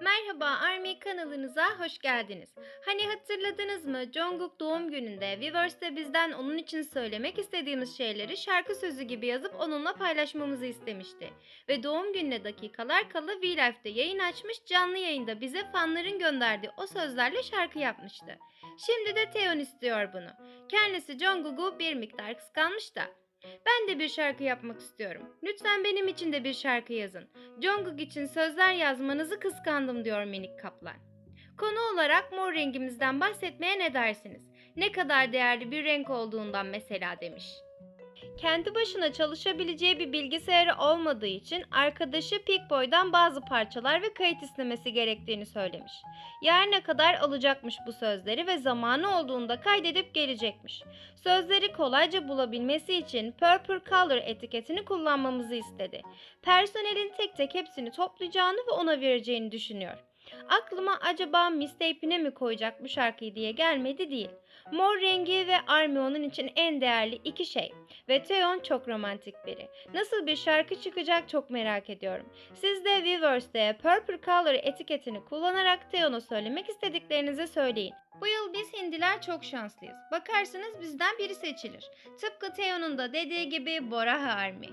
Merhaba Army kanalınıza hoş geldiniz. Hani hatırladınız mı Jungkook doğum gününde Weverse'de bizden onun için söylemek istediğimiz şeyleri şarkı sözü gibi yazıp onunla paylaşmamızı istemişti. Ve doğum gününe dakikalar kala V-Life'de yayın açmış canlı yayında bize fanların gönderdiği o sözlerle şarkı yapmıştı. Şimdi de Taeyeon istiyor bunu. Kendisi Jungkook'u bir miktar kıskanmış da. Ben de bir şarkı yapmak istiyorum. Lütfen benim için de bir şarkı yazın. Jungkook için sözler yazmanızı kıskandım diyor minik kaplan. Konu olarak mor rengimizden bahsetmeye ne dersiniz? Ne kadar değerli bir renk olduğundan mesela demiş. Kendi başına çalışabileceği bir bilgisayarı olmadığı için arkadaşı Pickboy'dan bazı parçalar ve kayıt istemesi gerektiğini söylemiş. Yarına kadar alacakmış bu sözleri ve zamanı olduğunda kaydedip gelecekmiş. Sözleri kolayca bulabilmesi için Purple Color etiketini kullanmamızı istedi. Personelin tek tek hepsini toplayacağını ve ona vereceğini düşünüyor. Aklıma acaba mistape'ine mi koyacak bu şarkıyı diye gelmedi değil. Mor rengi ve Army onun için en değerli iki şey. Ve Taeyeon çok romantik biri. Nasıl bir şarkı çıkacak çok merak ediyorum. Siz de Weverse'de Purple Color etiketini kullanarak Taeyeon'a söylemek istediklerinizi söyleyin. Bu yıl biz Hindiler çok şanslıyız. Bakarsınız bizden biri seçilir. Tıpkı Taeyeon'un da dediği gibi Bora Army.